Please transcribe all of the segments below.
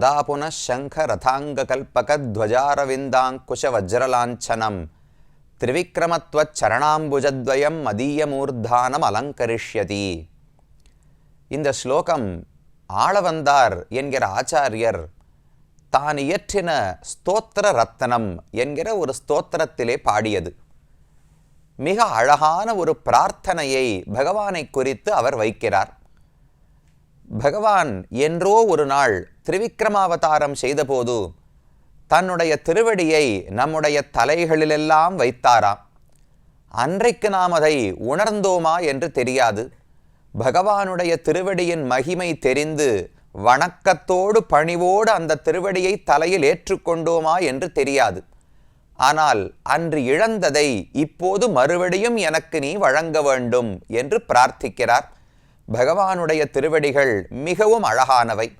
கதா புனಃசங்கரதாங்ககல்பகத்வஜாரவிந்தாங்குஷவஜ்ரலாஞ்சனம் திரிவிக்ரமத்வச்சரணாம்புஜத்வயம் மதீயமூர்தானம் அலங்கரிஷ்யதி இந்த ஸ்லோகம் ஆளவந்தார் என்கிற ஆச்சாரியர் தான் இயற்றின ஸ்தோத்திர ரத்தனம் என்கிற ஒரு ஸ்தோத்திரத்திலே பாடியது. மிக அழகான ஒரு பிரார்த்தனையை பகவானை குறித்து அவர் வைக்கிறார். பகவான் என்றோ ஒரு நாள் திரிவிக்ரமாவதாரம் செய்தபோது தன்னுடைய திருவடியை நம்முடைய தலைகளிலெல்லாம் வைத்தாராம். அன்றைக்கு நாம் அதை உணர்ந்தோமா என்று தெரியாது. பகவானுடைய திருவடியின் மகிமை தெரிந்து வணக்கத்தோடு பணிவோடு அந்த திருவடியை தலையில் ஏற்றுக்கொண்டோமா என்று தெரியாது. ஆனால் அன்று இழந்ததை இப்போது மறுபடியும் எனக்கு நீ வழங்க வேண்டும் என்று பிரார்த்திக்கிறார். பகவானுடைய திருவடிகள் மிகவும் அழகானவை.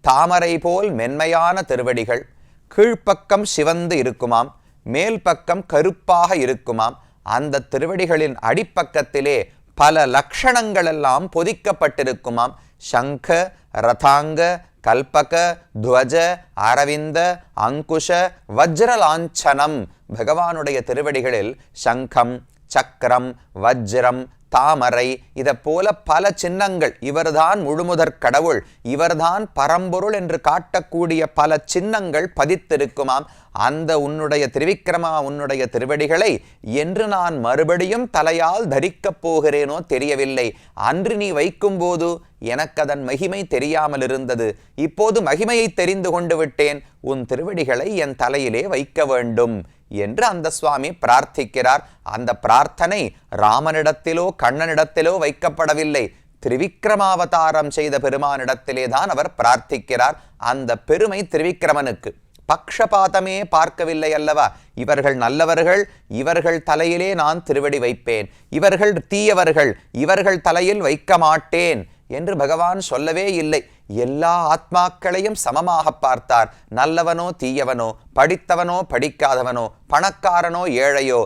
தாமரை போல் மென்மையான திருவடிகள். கீழ்ப்பக்கம் சிவந்து இருக்குமாம். மேல் பக்கம் கருப்பாக இருக்குமாம். அந்த திருவடிகளின் அடிப்பக்கத்திலே பல லக்ஷணங்களெல்லாம் பொதிக்கப்பட்டிருக்குமாம். சங்க ரதாங்க கல்பக துவஜ அரவிந்த அங்குஷ வஜ்ரலாஞ்சனம். பகவானுடைய திருவடிகளில் சங்கம் சக்கரம் வஜ்ரம் தாமரை இதை போல பல சின்னங்கள். இவர்தான் முழுமுதற் கடவுள். இவர்தான் பரம்பொருள் என்று காட்டக்கூடிய பல சின்னங்கள் பதித்திருக்குமாம். அந்த உன்னுடைய திருவிக்கிரமா உன்னுடைய திருவடிகளை என்று நான் மறுபடியும் தலையால் தரிக்கப் போகிறேனோ தெரியவில்லை. அன்று நீ வைக்கும்போது எனக்கு அதன் மகிமை தெரியாமல் இருந்தது இப்போது மகிமையை தெரிந்து கொண்டு விட்டேன். உன் திருவடிகளை என் தலையிலே வைக்க வேண்டும் என்று அந்த சுவாமி பிரார்த்திக்கிறார். அந்த பிரார்த்தனை ராமனிடத்திலோ கண்ணனிடத்திலோ வைக்கப்படவில்லை. திரிவிக்ரமாவதாரம் செய்த பெருமானிடத்திலே தான் அவர் பிரார்த்திக்கிறார். அந்த பெருமை திரிவிக்ரமனுக்கு பக்ஷபாதமே பார்க்கவில்லை அல்லவா? இவர்கள் நல்லவர்கள் இவர்கள் தலையிலே நான் திருவடி வைப்பேன். இவர்கள் தீயவர்கள் இவர்கள் தலையில் வைக்க மாட்டேன். என்று பகவான் சொல்லவே இல்லை. எல்லா ஆத்மாக்களையும் சமமாக பார்த்தார். நல்லவனோ தீயவனோ படித்தவனோ படிக்காதவனோ பணக்காரனோ ஏழையோ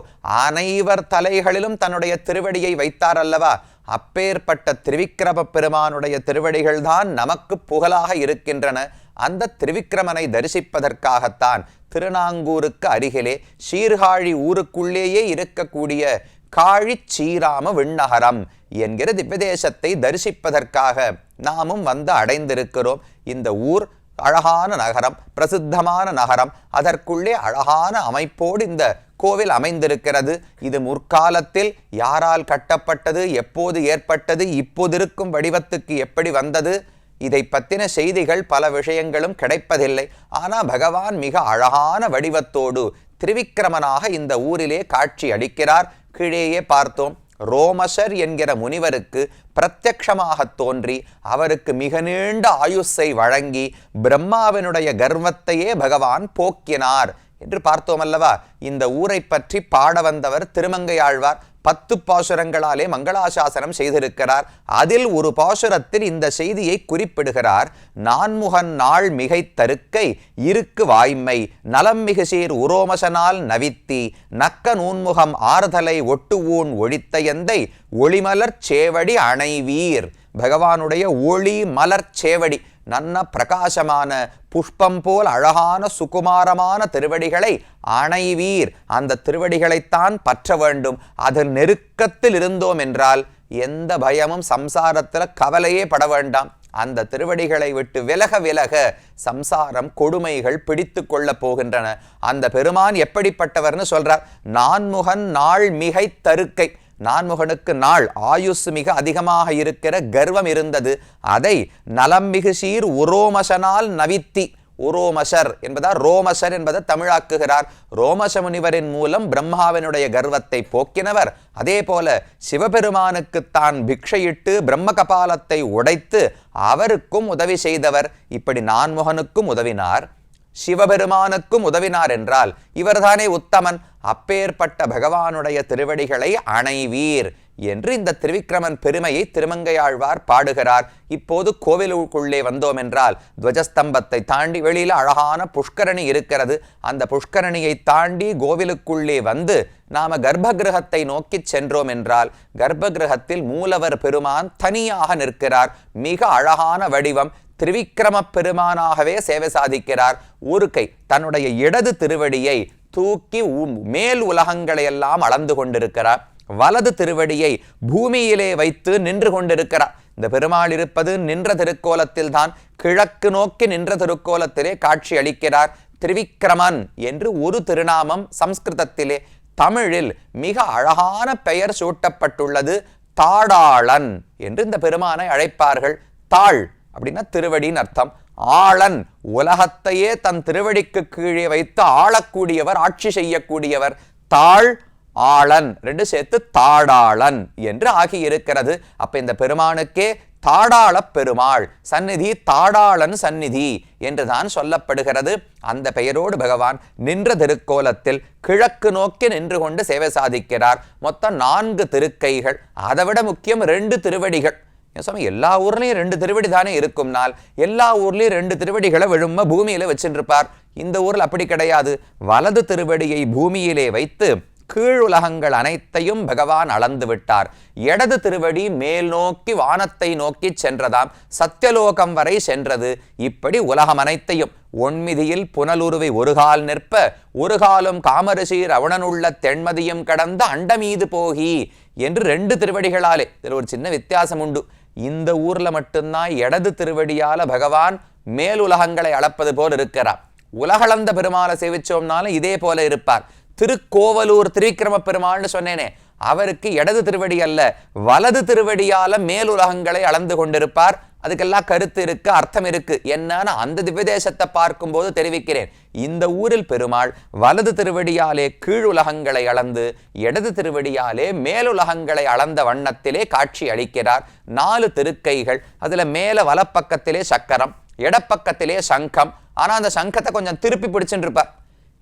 அனைவர் தலைகளிலும் தன்னுடைய திருவடியை வைத்தார் அல்லவா? அப்பேற்பட்ட திருவிக்கிரம பெருமானுடைய திருவடிகள்தான் நமக்கு புகழாக இருக்கின்றன. அந்த திருவிக்கிரமனை தரிசிப்பதற்காகத்தான் திருநாங்கூருக்கு அருகிலே சீர்காழி ஊருக்குள்ளேயே இருக்கக்கூடிய காழி சீராம விண்ணகரம் என்கிற திவ்யதேசத்தை தரிசிப்பதற்காக நாமும் வந்து அடைந்திருக்கிறோம். இந்த ஊர் அழகான நகரம் பிரசித்தமான நகரம். அதற்குள்ளே அழகான அமைப்போடு இந்த கோவில் அமைந்திருக்கிறது. இது முற்காலத்தில் யாரால் கட்டப்பட்டது எப்போது ஏற்பட்டது இப்போது இருக்கும் வடிவத்துக்கு எப்படி வந்தது இதை பற்றின செய்திகள் பல விஷயங்களும் கிடைப்பதில்லை. ஆனால் பகவான் மிக அழகான வடிவத்தோடு திரிவிக்கிரமனாக இந்த ஊரிலே காட்சி அளிக்கிறார். கீழேயே பார்த்தோம். ரோமசர் என்கிற முனிவருக்கு பிரத்யக்ஷமாக தோன்றி அவருக்கு மிக நீண்ட ஆயுஸை வழங்கி பிரம்மாவினுடைய கர்வத்தையே பகவான் போக்கினார் என்று பார்த்தோம் அல்லவா? இந்த ஊரை பற்றி பாட வந்தவர் திருமங்கையாழ்வார் பத்து பாசுரங்களாலே மங்களாசாசனம் செய்திருக்கிறார். அதில் ஒரு பாசுரத்தில் இந்த செய்தியை குறிப்பிடுகிறார். நான்முகன் நாள் மிகை தருக்கை இருக்கு வாய்மை நலம் மிகுசீர் உரோமசனால் நவித்தி நக்க நூன்முகம் ஆறுதலை ஒட்டுவூன் ஒழித்த எந்தை ஒளிமலர் சேவடி அணைவீர். பகவானுடைய ஒளி மலர் சேவடி நன்ன பிரகாசமான புஷ்பம் போல் அழகான சுகுமாரமான திருவடிகளை அணைவீர் அந்த திருவடிகளைத்தான் பற்ற வேண்டும். அதன் நெருக்கத்தில் இருந்தோம் என்றால் எந்த பயமும் சம்சாரத்தில் கவலையே பட வேண்டாம். அந்த திருவடிகளை விட்டு விலக விலக சம்சாரம் கொடுமைகள் பிடித்து கொள்ளப் போகின்றன. அந்த பெருமான் எப்படிப்பட்டவர்னு சொல்றார். நான்முகன் நாள் மிகை தருக்கை. நான்முகனுக்கு நாள் ஆயுஸ் மிக அதிகமாக இருக்கிற கர்வம் இருந்தது. அதை நலம் மிகு சீர் உரோமசனால் நவித்தி. உரோமசர் என்பதா ரோமசர் என்பதை தமிழாக்குகிறார். ரோமச முனிவரின் மூலம் பிரம்மாவினுடைய கர்வத்தை போக்கினவர். அதே போல சிவபெருமானுக்கு தான் பிக்ஷையிட்டு பிரம்ம கபாலத்தை உடைத்து அவருக்கும் உதவி செய்தவர். இப்படி நான்முகனுக்கும் உதவினார். சிவபெருமானுக்கும் உதவினார் என்றால் இவர்தானே உத்தமன். அப்பேற்பட்ட பகவானுடைய திருவடிகளை அணைவீர் என்று இந்த திருவிக்கிரமன் பெருமையை திருமங்கையாழ்வார் பாடுகிறார். இப்போது கோவிலுக்குள்ளே வந்தோம் என்றால் துவஜஸ்தம்பத்தை தாண்டி வெளியில் அழகான புஷ்கரணி இருக்கிறது. அந்த புஷ்கரணியை தாண்டி கோவிலுக்குள்ளே வந்து நாம கர்ப்பகிரகத்தை நோக்கி சென்றோம் என்றால் கர்ப்பகிரகத்தில் மூலவர் பெருமான் தனியாக நிற்கிறார். மிக அழகான வடிவம். திருவிக்கிரம பெருமானாகவே சேவை சாதிக்கிறார். ஒரு கை தன்னுடைய இடது திருவடியை தூக்கி மேல் உலகங்களை எல்லாம் அளந்து கொண்டிருக்கிறார். வலது திருவடியை பூமியிலே வைத்து நின்று கொண்டிருக்கிறார். இந்த பெருமாள் இருப்பது நின்ற திருக்கோலத்தில் தான் கிழக்கு நோக்கி நின்ற திருக்கோலத்திலே காட்சி அளிக்கிறார். திரிவிக்ரமன் என்று ஒரு திருநாமம் சம்ஸ்கிருதத்திலே தமிழில் மிக அழகான பெயர் சூட்டப்பட்டுள்ளது தாடாளன் என்று இந்த பெருமானை அழைப்பார்கள். தாள் அப்படின்னா திருவடின்னு அர்த்தம். ஆளன் உலகத்தையே தன் திருவடிக்கு கீழே வைத்து ஆளக்கூடியவர் ஆட்சி செய்யக்கூடியவர். தாழ் ஆளன். ரெண்டு சேர்த்து தாடாளன் என்று ஆகியிருக்கிறது. அப்ப இந்த பெருமானுக்கே தாடாள பெருமாள் சந்நிதி தாடாளன் சந்நிதி என்றுதான் சொல்லப்படுகிறது. அந்த பெயரோடு பகவான் நின்ற திருக்கோலத்தில் கிழக்கு நோக்கி நின்று கொண்டு சேவை சாதிக்கிறார். மொத்தம் நான்கு திருக்கைகள். அதைவிட முக்கியம் ரெண்டு திருவடிகள். சுவாமி எல்லா ஊர்லேயும் ரெண்டு திருவடி தானே இருக்கும்னால் எல்லா ஊர்லேயும் ரெண்டு திருவடிகளை விழும பூமியில் வச்சுருப்பார். இந்த ஊரில் அப்படி கிடையாது. வலது திருவடியை பூமியிலே வைத்து கீழ் உலகங்கள் அனைத்தையும் பகவான் அளந்து விட்டார். இடது திருவடி மேல் நோக்கி வானத்தை நோக்கி சென்றதாம். சத்தியலோகம் வரை சென்றது. இப்படி உலகம் அனைத்தையும் ஒன்மிதியில் புனலுருவை ஒரு கால் நிற்ப ஒரு காலும் காமரிசி ரவணனுள்ள தென்மதியும் கடந்த அண்டமீது போகி என்று ரெண்டு திருவடிகளாலே இதில் ஒரு சின்ன வித்தியாசம் உண்டு. இந்த ஊர்ல மட்டும்தான் இடது திருவடியால பகவான் மேல் உலகங்களை அளப்பது போல் இருக்கிறார். உலகளந்த பெருமாளை சேவிச்சோம்னாலும் இதே போல இருப்பார். திருக்கோவலூர் திரிக்கிரம பெருமாள்னு சொன்னேனே அவருக்கு இடது திருவடி அல்ல வலது திருவடியால மேல் உலகங்களை அளந்து கொண்டிருப்பார். அதுக்கெல்லாம் கருத்து இருக்கு அர்த்தம் இருக்கு என்னன்னு அந்த திவ்யதேசத்தை பார்க்கும்போது தெரிவிக்கிறேன். இந்த ஊரில் பெருமாள் வலது திருவடியாலே கீழ் உலகங்களை அளந்து இடது திருவடியாலே மேலுலகங்களை அளந்த வண்ணத்திலே காட்சி அளிக்கிறார். நாலு திருக்கைகள் அதுல மேல வலப்பக்கத்திலே சக்கரம் இடப்பக்கத்திலே சங்கம். ஆனா அந்த சங்கத்தை கொஞ்சம் திருப்பி பிடிச்சுட்டு இருப்பார்.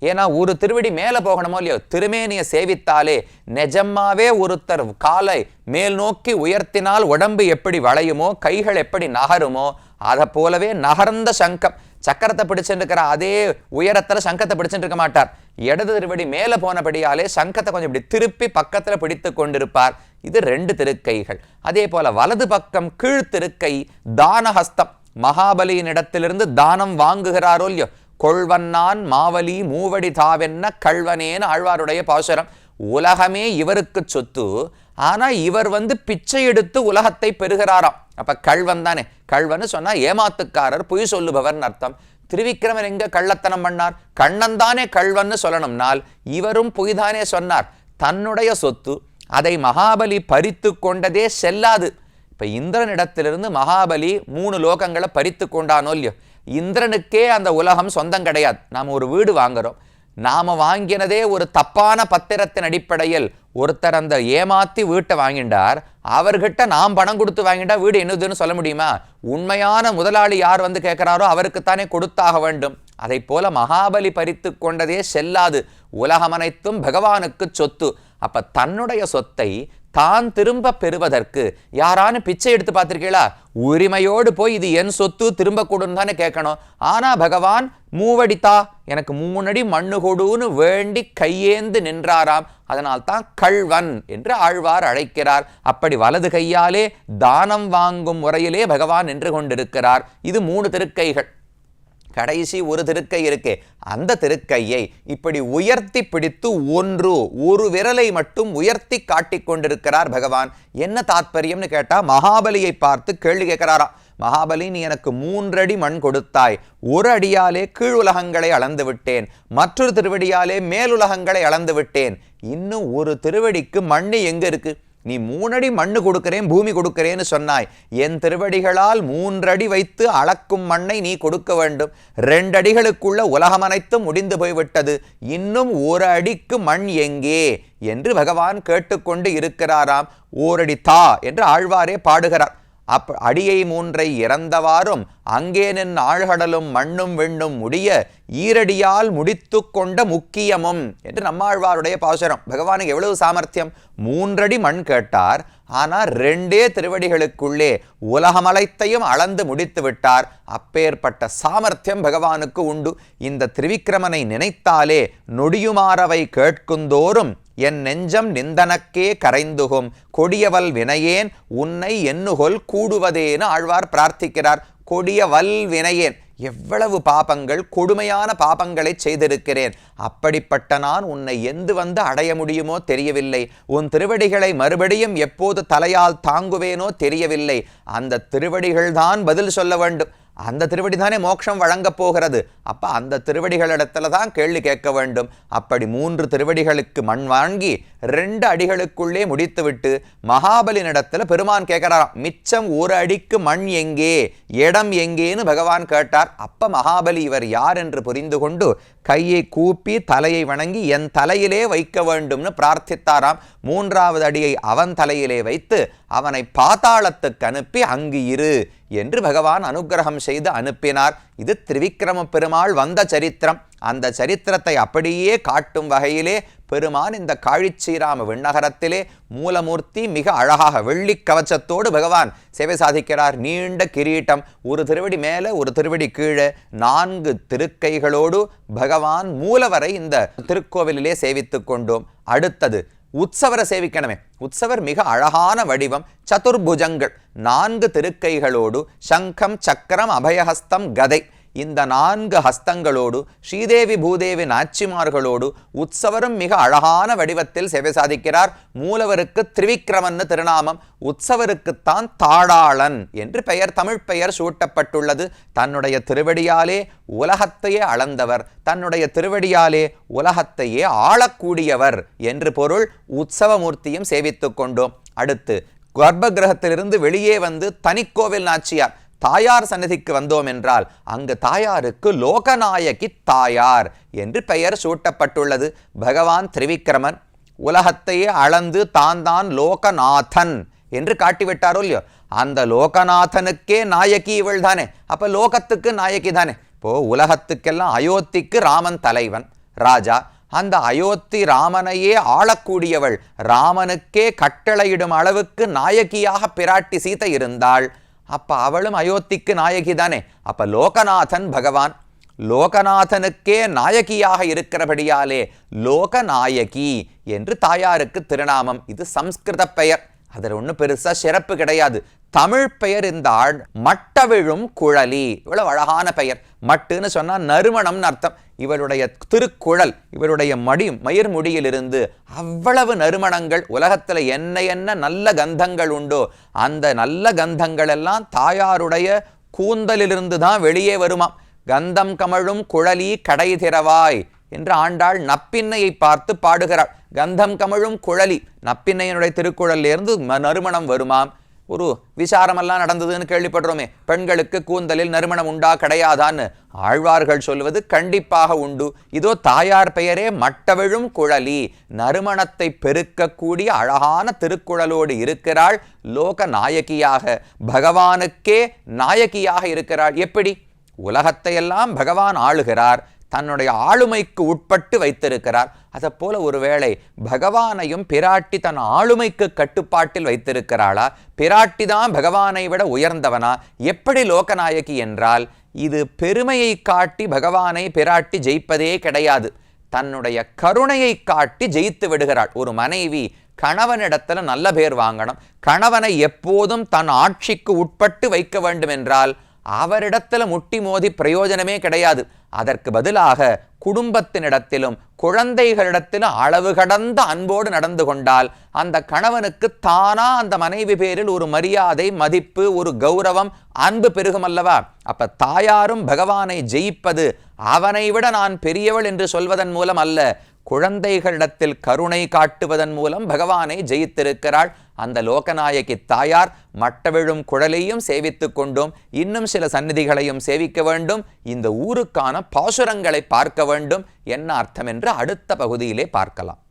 ஏன்னா ஒரு திருவடி மேலே போகணுமோ இல்லையோ திருமேனியை சேவித்தாலே நிஜமாவே ஒருத்தர் காலை மேல் நோக்கி உயர்த்தினால் உடம்பு எப்படி வளையுமோ கைகள் எப்படி நகருமோ அதை போலவே நகர்ந்த சங்கம் சக்கரத்தை பிடிச்சிருக்கிற இருக்கிற அதே உயரத்தில் சங்கத்தை பிடிச்சிருக்க இருக்க மாட்டார். இடது திருவடி மேலே போனபடியாலே சங்கத்தை கொஞ்சம் இப்படி திருப்பி பக்கத்தில் பிடித்து கொண்டிருப்பார். இது ரெண்டு திருக்கைகள். அதே போல வலது பக்கம் கீழ் திருக்கை தானஹஸ்தம். மகாபலியின் இடத்திலிருந்து தானம் வாங்குகிறாரோ இல்லையோ கொள்வன்னான் மாவலி மூவடி தாவென்ன கள்வனேன்னு ஆழ்வாருடைய பாசுரம். உலகமே இவருக்கு சொத்து. ஆனால் இவர் வந்து பிச்சை எடுத்து உலகத்தை பெறுகிறாராம். அப்ப கள்வன் தானே. கள்வன்னு சொன்னா ஏமாத்துக்காரர் பொய் சொல்லுபவர்னு அர்த்தம். திருவிக்கிரமர் எங்கே கள்ளத்தனம் பண்ணார்? கண்ணன் தானே கள்வன்னு சொல்லணும்னால் இவரும் பொய்தானே சொன்னார். தன்னுடைய சொத்து அதை மகாபலி பறித்து கொண்டதே செல்லாது. இப்ப இந்திரனிடத்திலிருந்து மகாபலி மூணு லோகங்களை பறித்து கொண்டானோ இல்லையோ? இந்திரனுக்கே அந்த உலகம் சொந்தம் கிடையாது. நாம் ஒரு வீடு வாங்குறோம். நாம் வாங்கினதே ஒரு தப்பான பத்திரத்தின் அடிப்படையில் ஒருத்தர் அந்த ஏமாத்தி வீட்டை வாங்கிண்டார். அவர்கிட்ட நாம் பணம் கொடுத்து வாங்கிட்டா வீடு என்னதுன்னு சொல்ல முடியுமா? உண்மையான முதலாளி யார் வந்து கேட்குறாரோ அவருக்குத்தானே கொடுத்தாக வேண்டும். அதை போல மகாபலி பறித்து கொண்டதே செல்லாது. உலகம் அனைத்தும் பகவானுக்கு சொத்து. அப்போ தன்னுடைய சொத்தை தான் திரும்ப பெறுவதற்கு. யாரானு பிச்சை எடுத்து பார்த்திருக்கீங்களா? உரிமையோடு போய் இது என் சொத்து திரும்ப கொடுன்னு தானே கேட்கணும். ஆனால் பகவான் மூவடித்தா எனக்கு மூணடி மண்ணு கொடுன்னு வேண்டி கையேந்து நின்றாராம். அதனால் தான் கள்வன் என்று ஆழ்வார் அழைக்கிறார். அப்படி வலது கையாலே தானம் வாங்கும் முறையிலே பகவான் நின்று கொண்டிருக்கிறார். இது மூணு திருக்கைகள். கடைசி ஒரு திருக்கை இருக்கு. அந்த திருக்கையை இப்படி உயர்த்தி பிடித்து ஒன்று ஒரு விரலை மட்டும் உயர்த்தி காட்டிக் கொண்டிருக்கிறார் பகவான். என்ன தாத்பரியம்னு கேட்டால் மகாபலியை பார்த்து கேள்வி கேட்கிறாராம். மகாபலி நீ எனக்கு மூன்றடி மண் கொடுத்தாய். ஒரு அடியாலே கீழ் உலகங்களை அளந்து விட்டேன். மற்றொரு திருவடியாலே மேலுலகங்களை அளந்து விட்டேன். இன்னும் ஒரு திருவடிக்கு மண்ணு எங்க இருக்குது நீ மூணடி மண்ணு கொடுக்கிறேன் பூமி கொடுக்கிறேன்னு சொன்னாய். என் திருவடிகளால் மூன்றடி வைத்து அளக்கும் மண்ணை நீ கொடுக்க வேண்டும். ரெண்டடிகளுக்குள்ள உலகம் அனைத்தும் முடிந்து போய்விட்டது. இன்னும் ஒரு அடிக்கு மண் எங்கே? என்று பகவான் கேட்டுக்கொண்டு இருக்கிறாராம். ஓரடி தா என்று ஆழ்வாரே பாடுகிறார். அப் அடியை மூன்றை இறந்தவாறும் அங்கே நின் ஆழ்கடலும் மண்ணும் வெண்ணும் முடிய ஈரடியால் முடித்து கொண்ட முக்கியமும் என்று நம்மாழ்வாருடைய பாசுரம். பகவானுக்கு எவ்வளவு சாமர்த்தியம்? மூன்றடி மண் கேட்டார். ஆனால் ரெண்டே திருவடிகளுக்குள்ளே உலகமலைத்தையும் அளந்து முடித்து விட்டார். அப்பேற்பட்ட சாமர்த்தியம் பகவானுக்கு உண்டு. இந்த திருவிக்கிரமனை நினைத்தாலே நொடியுமாறவை கேட்குந்தோறும் என் நெஞ்சம் நிந்தனக்கே கரைந்துகும். கொடியவல் வினையேன் உன்னை எண்ணுகொல் கூடுவதேன்னு ஆழ்வார் பிரார்த்திக்கிறார். கொடியவல் வினையேன் எவ்வளவு பாபங்கள் கொடுமையான பாபங்களை செய்திருக்கிறேன். அப்படிப்பட்ட நான் உன்னை எந்து வந்து அடைய முடியுமோ தெரியவில்லை. உன் திருவடிகளை மறுபடியும் எப்போது தலையால் தாங்குவேனோ தெரியவில்லை. அந்த திருவடிகள்தான் பதில் சொல்ல வேண்டும். அந்த திருவடி தானே மோட்சம் வழங்கப் போகிறது? அப்போ அந்த திருவடிகளிடத்துல தான் கேள்வி கேட்க வேண்டும். அப்படி மூன்று திருவடிகளுக்கு மண் வாங்கி ரெண்டு அடிகளுக்குள்ளே முடித்துவிட்டு மகாபலினிடத்தில் பெருமான் கேட்கிறாராம் மிச்சம் ஒரு அடிக்கு மண் எங்கே? இடம் எங்கேன்னு பகவான் கேட்டார். அப்போ மகாபலி இவர் யார் என்று புரிந்து கொண்டு கையை கூப்பி தலையை வணங்கி என் தலையிலே வைக்க வேண்டும்னு பிரார்த்தித்தாராம். மூன்றாவது அடியை அவன் தலையிலே வைத்து அவனை பாதாளத்துக்கு அனுப்பி அங்கு இரு என்று பகவான் அனுகிரகம் செய்து அனுப்பினார். இது திரிவிக்ரம பெருமாள் வந்த சரித்திரம். அந்த சரித்திரத்தை அப்படியே காட்டும் வகையிலே பெருமான் இந்த காழிச்சீராம விண்ணகரத்திலே மூலமூர்த்தி மிக அழகாக வெள்ளி கவச்சத்தோடு பகவான் சேவை சாதிக்கிறார். நீண்ட கிரீட்டம். ஒரு திருவடி மேலே ஒரு திருவடி கீழே நான்கு திருக்கைகளோடு பகவான் மூலவரை இந்த திருக்கோவிலிலே சேவித்துக் கொண்டோம். அடுத்தது உற்சவரை சேவிக்கணுமே. உற்சவர் மிக அழகான வடிவம் சதுர்புஜங்கள் நான்கு திருக்கைகளோடு சங்கம் சக்கரம் அபயஹஸ்தம் கதை. இந்த நான்கு ஹஸ்தங்களோடு ஸ்ரீதேவி பூதேவி நாச்சிமார்களோடு உற்சவரும் மிக அழகான வடிவத்தில் சேவை சாதிக்கிறார். மூலவருக்கு திரிவிக்ரமன்னு திருநாமம் உற்சவருக்குத்தான் தாடாளன் என்று பெயர் தமிழ் பெயர் சூட்டப்பட்டுள்ளது. தன்னுடைய திருவடியாலே உலகத்தையே அளந்தவர் தன்னுடைய திருவடியாலே உலகத்தையே ஆளக்கூடியவர் என்று பொருள் உற்சவமூர்த்தியும் சேவித்துக் கொண்டோம். அடுத்து கர்ப்ப கிரகத்திலிருந்து வெளியே வந்து தனிக்கோவில் நாச்சியார். தாயார் சன்னதிக்கு வந்தோம் என்றால் அங்கு தாயாருக்கு லோகநாயகி தாயார் என்று பெயர் சூட்டப்பட்டுள்ளது. பகவான் திரிவிக்ரமன் உலகத்தையே அளந்து தான் தான் லோகநாதன் என்று காட்டிவிட்டாரோ இல்லையோ? அந்த லோகநாதனுக்கே நாயகி இவள் தானே அப்போ லோகத்துக்கு நாயகி தானே. இப்போ உலகத்துக்கெல்லாம் அயோத்திக்கு ராமன் தலைவன் ராஜா. அந்த அயோத்தி ராமனையே ஆளக்கூடியவள். ராமனுக்கே கட்டளையிடும் அளவுக்கு நாயகியாக பிராட்டி சீதை இருந்தாள். அப்போ அவளும் அயோத்திக்கு நாயகி தானே. அப்போ லோகநாதன் பகவான் லோகநாதனுக்கே நாயகியாக இருக்கிறபடியாலே லோகநாயகி என்று தாயாருக்கு திருநாமம். இது சம்ஸ்கிருத பெயர். அதில் ஒன்றும் பெருசாக சிறப்பு கிடையாது. தமிழ் பெயர் இந்த ஆள் மட்டவிழும் குழலி. இவ்வளவு அழகான பெயர். மட்டுன்னு சொன்னால் நறுமணம்னு அர்த்தம். இவருடைய திருக்குழல் இவருடைய மடி மயிர் முடியிலிருந்து அவ்வளவு நறுமணங்கள் உலகத்தில் என்ன என்ன நல்ல கந்தங்கள் உண்டோ அந்த நல்ல கந்தங்கள் எல்லாம் தாயாருடைய கூந்தலிலிருந்து தான் வெளியே வருமாம். கந்தம் கமழும் குழலி கடை திறவாய் என்று ஆண்டாள் நப்பின்னையை பார்த்து பாடுகிறாள். கந்தம் கமழும் குழலி நப்பின்னையனுடைய திருக்குழலிலிருந்து நறுமணம் வருமாம். ஒரு விசாரமெல்லாம் நடந்ததுன்னு கேள்விப்படுறோமே. பெண்களுக்கு கூந்தலில் நறுமணம் உண்டா கிடையாதான்னு ஆழ்வார்கள் சொல்வது கண்டிப்பாக உண்டு. இதோ தாயார் பெயரே மட்டவிழும் குழலி. நறுமணத்தை பெருக்கக்கூடிய அழகான திருக்குழலோடு இருக்கிறாள் லோக நாயகியாக பகவானுக்கே நாயகியாக இருக்கிறாள். எப்படி? உலகத்தையெல்லாம் பகவான் ஆளுகிறார். தன்னுடைய ஆளுமைக்கு உட்பட்டு வைத்திருக்கிறார். அதை போல ஒருவேளை பகவானையும் பிராட்டி தன் ஆளுமைக்கு கட்டுப்பாட்டில் வைத்திருக்கிறாளா? பிராட்டி தான் பகவானை விட உயர்ந்தவனா? எப்படி லோகநாயகி என்றால் இது பெருமையை காட்டி பகவானை பிராட்டி ஜெயிப்பதே கிடையாது. தன்னுடைய கருணையை காட்டி ஜெயித்து விடுகிறாள். ஒரு மனைவி கணவனிடத்தில் நல்ல பேர் வாங்கணும். கணவனை எப்போதும் தன் ஆட்சிக்கு உட்பட்டு வைக்க வேண்டும் என்றால் அவரிடத்தில் முட்டி மோதி பிரயோஜனமே கிடையாது. அதற்கு பதிலாக குடும்பத்தினிடத்திலும் குழந்தைகளிடத்திலும் அளவு கடந்த அன்போடு நடந்து கொண்டால் அந்த கணவனுக்கு தானா அந்த மனைவி பேரில் ஒரு மரியாதை மதிப்பு ஒரு கௌரவம் அன்பு பெருகும் அல்லவா? அப்ப தாயாரும் பகவானை ஜெயிப்பது அவனை விட நான் பெரியவள் என்று சொல்வதன் மூலம் அல்ல. குழந்தைகளிடத்தில் கருணை காட்டுவதன் மூலம் பகவானை ஜெயித்திருக்கிறாள். அந்த லோகநாயகி தாயார் மட்டவிழும் குழலையும் சேவித்துக் கொண்டும். இன்னும் சில சந்நிதிகளையும் சேவிக்க வேண்டும். இந்த ஊருக்கான பாசுரங்களை பார்க்க வேண்டும். என்ன அர்த்தம் என்று அடுத்த பகுதியிலே பார்க்கலாம்.